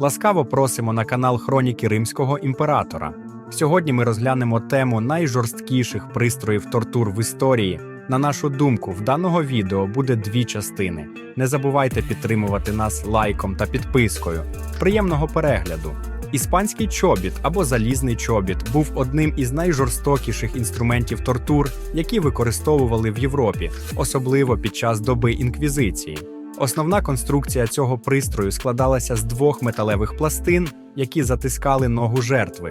Ласкаво просимо на канал Хроніки Римського імператора. Сьогодні ми розглянемо тему найжорсткіших пристроїв тортур в історії. На нашу думку, в даного відео буде дві частини. Не забувайте підтримувати нас лайком та підпискою. Приємного перегляду! Іспанський чобіт або залізний чобіт був одним із найжорстокіших інструментів тортур, які використовували в Європі, особливо під час доби інквізиції. Основна конструкція цього пристрою складалася з двох металевих пластин, які затискали ногу жертви.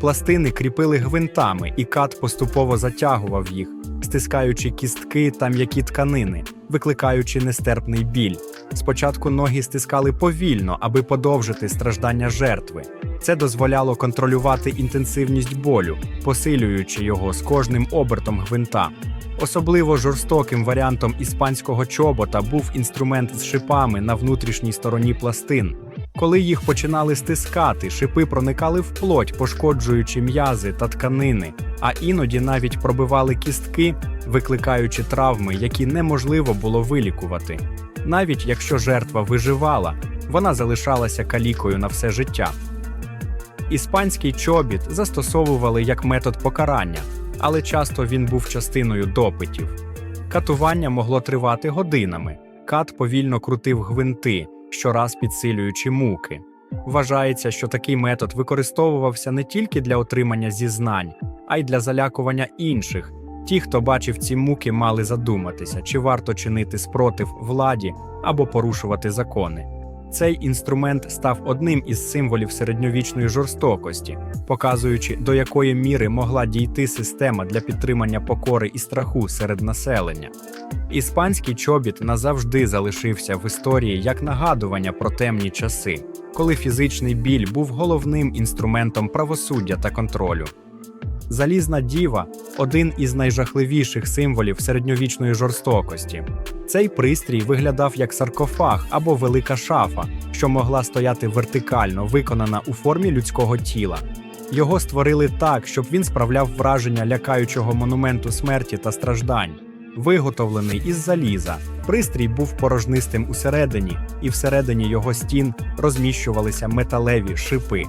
Пластини кріпили гвинтами, і кат поступово затягував їх, стискаючи кістки та м'які тканини, викликаючи нестерпний біль. Спочатку ноги стискали повільно, аби подовжити страждання жертви. Це дозволяло контролювати інтенсивність болю, посилюючи його з кожним обертом гвинта. Особливо жорстоким варіантом іспанського чобота був інструмент з шипами на внутрішній стороні пластин. Коли їх починали стискати, шипи проникали в плоть, пошкоджуючи м'язи та тканини, а іноді навіть пробивали кістки, викликаючи травми, які неможливо було вилікувати. Навіть якщо жертва виживала, вона залишалася калікою на все життя. Іспанський чобіт застосовували як метод покарання, але часто він був частиною допитів. Катування могло тривати годинами. Кат повільно крутив гвинти, щораз підсилюючи муки. Вважається, що такий метод використовувався не тільки для отримання зізнань, а й для залякування інших. Ті, хто бачив ці муки, мали задуматися, чи варто чинити спротив владі або порушувати закони. Цей інструмент став одним із символів середньовічної жорстокості, показуючи, до якої міри могла дійти система для підтримання покори і страху серед населення. Іспанський чобіт назавжди залишився в історії як нагадування про темні часи, коли фізичний біль був головним інструментом правосуддя та контролю. Залізна діва один із найжахливіших символів середньовічної жорстокості. Цей пристрій виглядав як саркофаг або велика шафа, що могла стояти вертикально, виконана у формі людського тіла. Його створили так, щоб він справляв враження лякаючого монументу смерті та страждань. Виготовлений із заліза, пристрій був порожнистим усередині, і всередині його стін розміщувалися металеві шипи.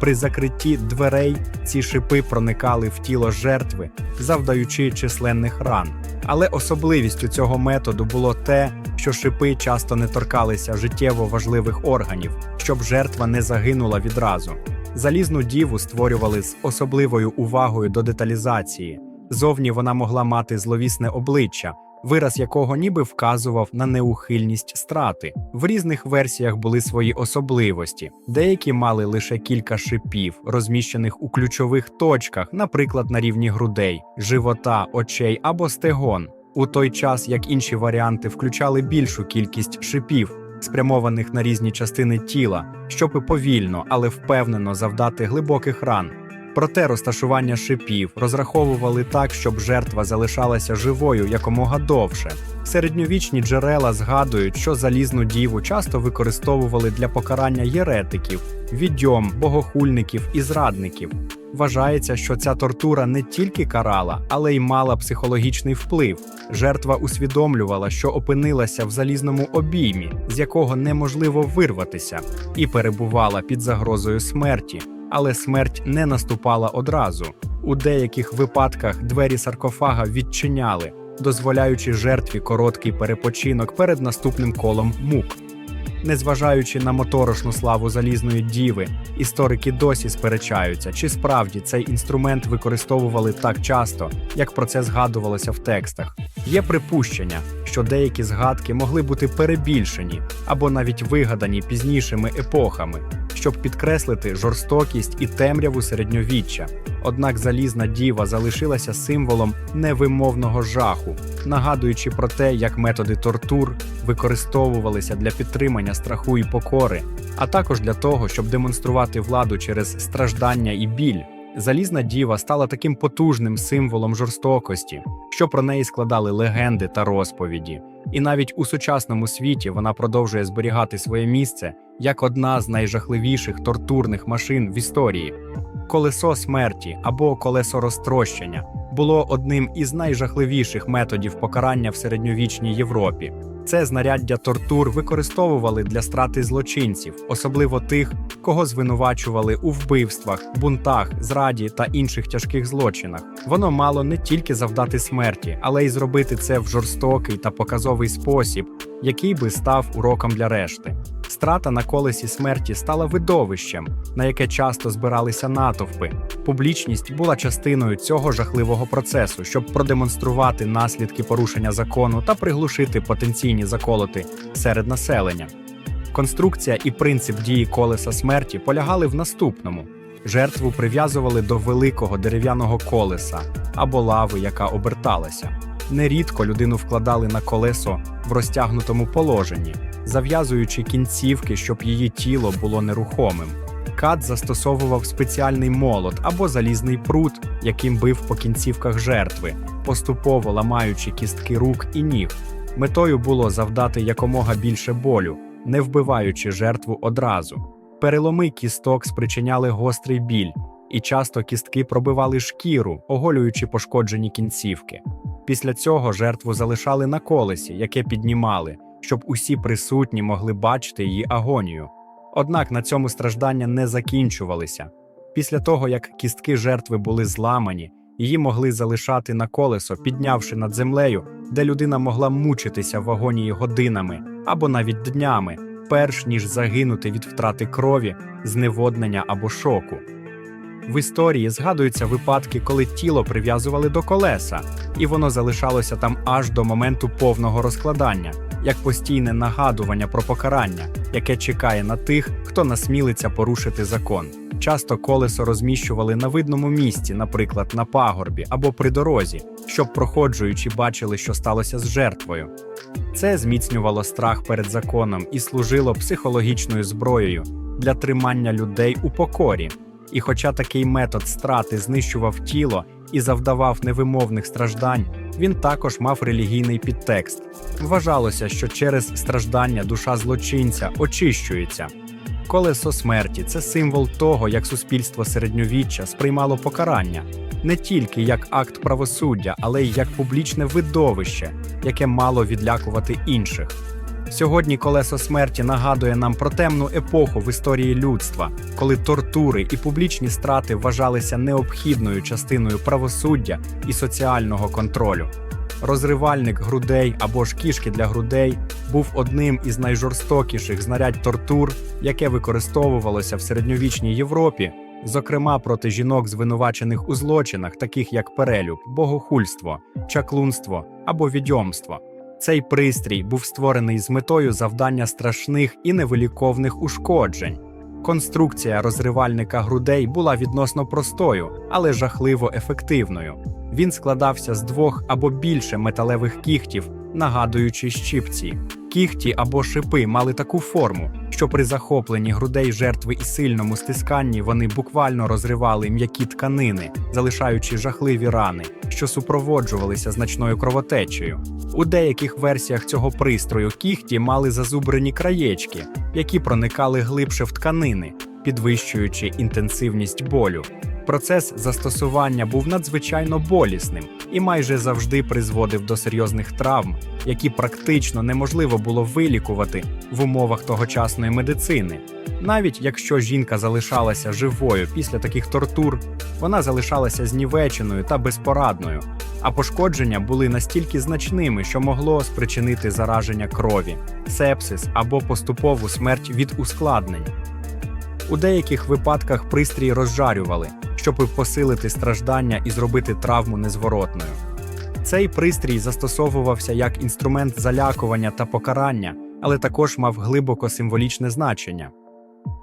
При закритті дверей ці шипи проникали в тіло жертви, завдаючи численних ран. Але особливістю цього методу було те, що шипи часто не торкалися життєво важливих органів, щоб жертва не загинула відразу. Залізну діву створювали з особливою увагою до деталізації. Зовні вона могла мати зловісне обличчя, вираз якого ніби вказував на неухильність страти. В різних версіях були свої особливості. Деякі мали лише кілька шипів, розміщених у ключових точках, наприклад, на рівні грудей, живота, очей або стегон. У той час як інші варіанти включали більшу кількість шипів, спрямованих на різні частини тіла, щоб повільно, але впевнено завдати глибоких ран. Проте розташування шипів розраховували так, щоб жертва залишалася живою якомога довше. Середньовічні джерела згадують, що залізну діву часто використовували для покарання єретиків, відьом, богохульників і зрадників. Вважається, що ця тортура не тільки карала, але й мала психологічний вплив. Жертва усвідомлювала, що опинилася в залізному обіймі, з якого неможливо вирватися, і перебувала під загрозою смерті. Але смерть не наступала одразу. У деяких випадках двері саркофага відчиняли, дозволяючи жертві короткий перепочинок перед наступним колом мук. Незважаючи на моторошну славу залізної діви, історики досі сперечаються, чи справді цей інструмент використовували так часто, як про це згадувалося в текстах. Є припущення, що деякі згадки могли бути перебільшені або навіть вигадані пізнішими епохами, щоб підкреслити жорстокість і темряву середньовіччя. Однак залізна діва залишилася символом невимовного жаху, нагадуючи про те, як методи тортур використовувалися для підтримання страху і покори, а також для того, щоб демонструвати владу через страждання і біль. Залізна діва стала таким потужним символом жорстокості, що про неї складали легенди та розповіді. І навіть у сучасному світі вона продовжує зберігати своє місце як одна з найжахливіших тортурних машин в історії. Колесо смерті або колесо розтрощення було одним із найжахливіших методів покарання в середньовічній Європі. Це знаряддя тортур використовували для страти злочинців, особливо тих, кого звинувачували у вбивствах, бунтах, зраді та інших тяжких злочинах. Воно мало не тільки завдати смерті, але й зробити це в жорстокий та показовий спосіб, який би став уроком для решти. Страта на колесі смерті стала видовищем, на яке часто збиралися натовпи. Публічність була частиною цього жахливого процесу, щоб продемонструвати наслідки порушення закону та приглушити потенційні заколоти серед населення. Конструкція і принцип дії колеса смерті полягали в наступному: жертву прив'язували до великого дерев'яного колеса або лави, яка оберталася. Нерідко людину вкладали на колесо в розтягнутому положенні, зав'язуючи кінцівки, щоб її тіло було нерухомим. Кат застосовував спеціальний молот або залізний прут, яким бив по кінцівках жертви, поступово ламаючи кістки рук і ніг. Метою було завдати якомога більше болю, не вбиваючи жертву одразу. Переломи кісток спричиняли гострий біль, і часто кістки пробивали шкіру, оголюючи пошкоджені кінцівки. Після цього жертву залишали на колесі, яке піднімали, щоб усі присутні могли бачити її агонію. Однак на цьому страждання не закінчувалися. Після того, як кістки жертви були зламані, її могли залишати на колесо, піднявши над землею, де людина могла мучитися в агонії годинами або навіть днями, перш ніж загинути від втрати крові, зневоднення або шоку. В історії згадуються випадки, коли тіло прив'язували до колеса, і воно залишалося там аж до моменту повного розкладання, як постійне нагадування про покарання, яке чекає на тих, хто насмілиться порушити закон. Часто колесо розміщували на видному місці, наприклад, на пагорбі або при дорозі, щоб проходжуючі бачили, що сталося з жертвою. Це зміцнювало страх перед законом і служило психологічною зброєю для тримання людей у покорі. І хоча такий метод страти знищував тіло і завдавав невимовних страждань, він також мав релігійний підтекст. Вважалося, що через страждання душа злочинця очищується. Колесо смерті це символ того, як суспільство середньовіччя сприймало покарання не тільки як акт правосуддя, але й як публічне видовище, яке мало відлякувати інших. Сьогодні колесо смерті нагадує нам про темну епоху в історії людства, коли тортури і публічні страти вважалися необхідною частиною правосуддя і соціального контролю. Розривальник грудей або ж кішки для грудей був одним із найжорстокіших знарядь тортур, яке використовувалося в середньовічній Європі, зокрема проти жінок, звинувачених у злочинах, таких як перелюб, богохульство, чаклунство або відьомство. Цей пристрій був створений з метою завдання страшних і невиліковних ушкоджень. Конструкція розривальника грудей була відносно простою, але жахливо ефективною. Він складався з двох або більше металевих кігтів, нагадуючи щипці. Кігті або шипи мали таку форму, що при захопленні грудей жертви і сильному стисканні вони буквально розривали м'які тканини, залишаючи жахливі рани, що супроводжувалися значною кровотечею. У деяких версіях цього пристрою кігті мали зазубрені краєчки, які проникали глибше в тканини, підвищуючи інтенсивність болю. Процес застосування був надзвичайно болісним і майже завжди призводив до серйозних травм, які практично неможливо було вилікувати в умовах тогочасної медицини. Навіть якщо жінка залишалася живою після таких тортур, вона залишалася знівеченою та безпорадною, а пошкодження були настільки значними, що могло спричинити зараження крові, сепсис або поступову смерть від ускладнень. У деяких випадках пристрій розжарювали, щоб посилити страждання і зробити травму незворотною. Цей пристрій застосовувався як інструмент залякування та покарання, але також мав глибоко символічне значення.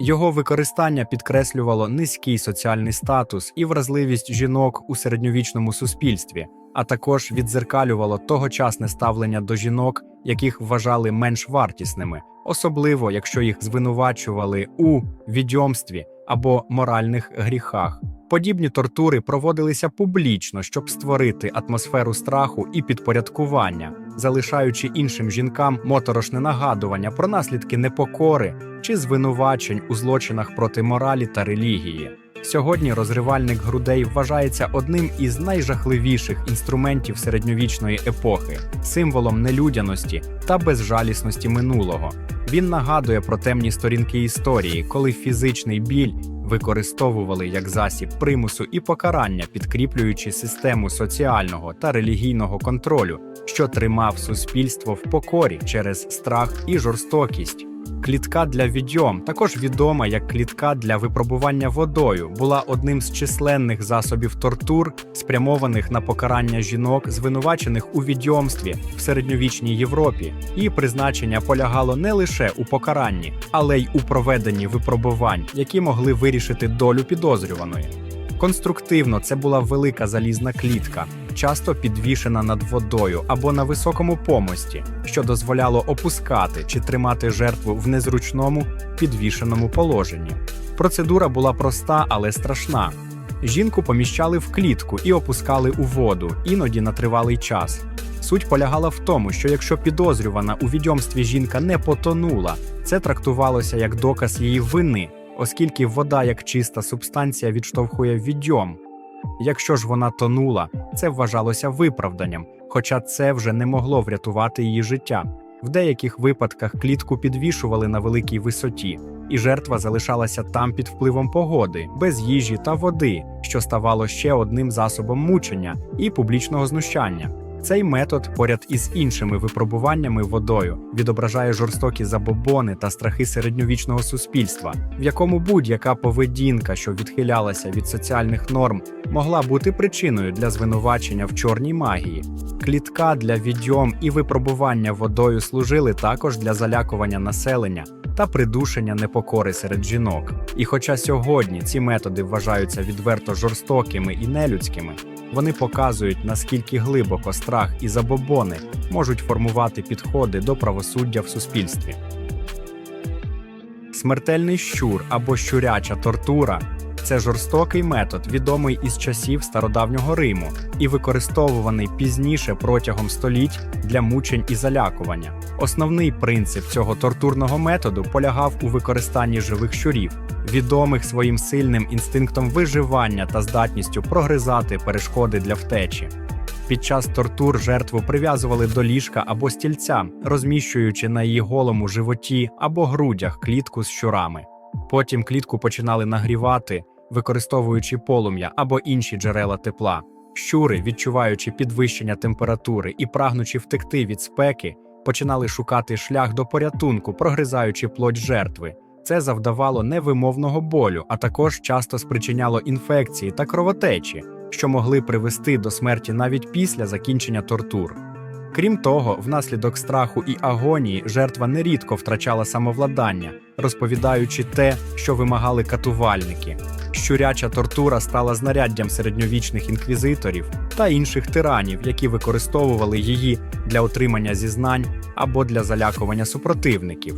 Його використання підкреслювало низький соціальний статус і вразливість жінок у середньовічному суспільстві, а також віддзеркалювало тогочасне ставлення до жінок, яких вважали менш вартісними, особливо якщо їх звинувачували у відьомстві або моральних гріхах. Подібні тортури проводилися публічно, щоб створити атмосферу страху і підпорядкування, залишаючи іншим жінкам моторошне нагадування про наслідки непокори чи звинувачень у злочинах проти моралі та релігії. Сьогодні розривальник грудей вважається одним із найжахливіших інструментів середньовічної епохи, символом нелюдяності та безжалісності минулого. Він нагадує про темні сторінки історії, коли фізичний біль використовували як засіб примусу і покарання, підкріплюючи систему соціального та релігійного контролю, що тримав суспільство в покорі через страх і жорстокість. Клітка для відьом, також відома як клітка для випробування водою, була одним з численних засобів тортур, спрямованих на покарання жінок, звинувачених у відьомстві в середньовічній Європі. Її призначення полягало не лише у покаранні, але й у проведенні випробувань, які могли вирішити долю підозрюваної. Конструктивно це була велика залізна клітка, часто підвішена над водою або на високому помості, що дозволяло опускати чи тримати жертву в незручному підвішеному положенні. Процедура була проста, але страшна. Жінку поміщали в клітку і опускали у воду, іноді на тривалий час. Суть полягала в тому, що якщо підозрювана у відьомстві жінка не потонула, це трактувалося як доказ її вини, оскільки вода як чиста субстанція відштовхує відьом. Якщо ж вона тонула, це вважалося виправданням, хоча це вже не могло врятувати її життя. В деяких випадках клітку підвішували на великій висоті, і жертва залишалася там під впливом погоди, без їжі та води, що ставало ще одним засобом мучення і публічного знущання. Цей метод, поряд із іншими випробуваннями водою, відображає жорстокі забобони та страхи середньовічного суспільства, в якому будь-яка поведінка, що відхилялася від соціальних норм, могла бути причиною для звинувачення в чорній магії. Клітка для відьом і випробування водою служили також для залякування населення та придушення непокори серед жінок. І хоча сьогодні ці методи вважаються відверто жорстокими і нелюдськими, вони показують, наскільки глибоко страх і забобони можуть формувати підходи до правосуддя в суспільстві. Смертельний щур або щуряча тортура це жорстокий метод, відомий із часів стародавнього Риму і використовуваний пізніше протягом століть для мучень і залякування. Основний принцип цього тортурного методу полягав у використанні живих щурів, відомих своїм сильним інстинктом виживання та здатністю прогризати перешкоди для втечі. Під час тортур жертву прив'язували до ліжка або стільця, розміщуючи на її голому животі або грудях клітку з щурами. Потім клітку починали нагрівати, використовуючи полум'я або інші джерела тепла. Щури, відчуваючи підвищення температури і прагнучи втекти від спеки, починали шукати шлях до порятунку, прогризаючи плоть жертви. Це завдавало невимовного болю, а також часто спричиняло інфекції та кровотечі, що могли привести до смерті навіть після закінчення тортур. Крім того, внаслідок страху і агонії жертва нерідко втрачала самовладання, розповідаючи те, що вимагали катувальники. Щуряча тортура стала знаряддям середньовічних інквізиторів та інших тиранів, які використовували її для отримання зізнань або для залякування супротивників.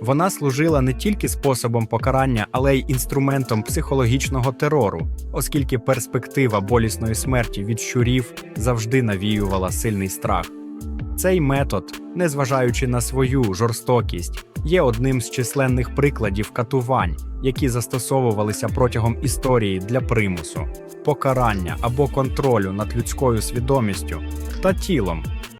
Вона служила не тільки способом покарання, але й інструментом психологічного терору, оскільки перспектива болісної смерті від щурів завжди навіювала сильний страх. Цей метод, незважаючи на свою жорстокість, є одним з численних прикладів катувань, які застосовувалися протягом історії для примусу, покарання або контролю над людською свідомістю та тілом,